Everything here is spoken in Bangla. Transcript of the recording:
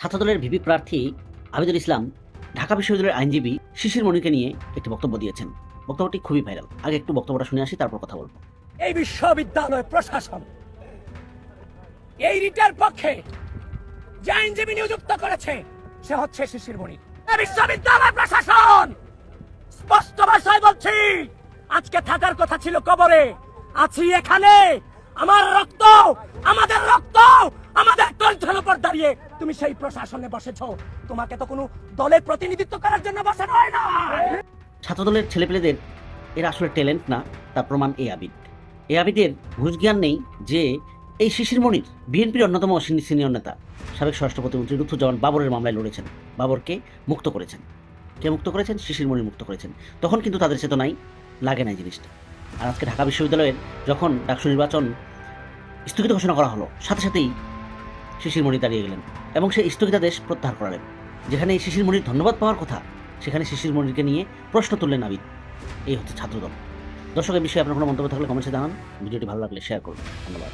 ছাত্রদলের ভিপি প্রার্থী আবিদুল ইসলাম ঢাকা বিশ্ববিদ্যালয়ের আইনজীবী শিশির মনিরকে নিয়ে একটি বক্তব্য দিয়েছেন। বক্তব্যটি খুবই ভাইরাল। আগে একটু বক্তব্যটা শুনে আসি, তারপর কথা বলব। এই বিশ্ববিদ্যালয় প্রশাসন এই রিটের পক্ষে যে আইনজীবী নিযুক্ত করেছে, সে হচ্ছে শিশির মণি। বিশ্ববিদ্যালয় প্রশাসন! স্পষ্ট ভাষায় বলছি, আজকে থাকার কথা ছিল কবরে। আছি এখানে। আমার রক্ত আমাদের দাঁড়িয়ে তুমি সেই প্রশাসনে বসেছো। তোমাকে তো কোনো দলের প্রতিনিধিত্ব করার জন্য বসানো হয় না। ছাত্রদলের ছেলেপেলেদের, এরা আসলে ট্যালেন্ট না, তার প্রমাণ এ আবিদ। এ আবিদের ঘুষ জ্ঞান নেই যে এই শিশির বিএনপির অন্যতম সিনি- সিনিয়র নেতা, সাবেক স্বরাষ্ট্র প্রতিমন্ত্রী লুৎফুজ্জামান বাবরের মামলায় লড়েছেন, বাবরকে মুক্ত করেছেন। কে মুক্ত করেছেন? শিশির মুক্ত করেছেন। তখন কিন্তু তাদের চেতনায় লাগে না জিনিসটা। আর আজকে ঢাকা বিশ্ববিদ্যালয়ের যখন ডাকসু নির্বাচন স্থগিত ঘোষণা করা হলো, সাথে সাথেই শিশির মণি দাঁড়িয়ে গেলেন এবং সেই স্থগিতাদেশ প্রত্যাহার করালেন। যেখানে এই শিশির মণির ধন্যবাদ পাওয়ার কথা, সেখানে শিশির মণিরকে নিয়ে প্রশ্ন তুললেন আবিদ এই হচ্ছে ছাত্রদল। দর্শকের বিষয়ে আপনার কোনো মন্তব্য থাকলে কমেন্টসে জানান। ভিডিওটি ভালো লাগলে শেয়ার করুন। ধন্যবাদ।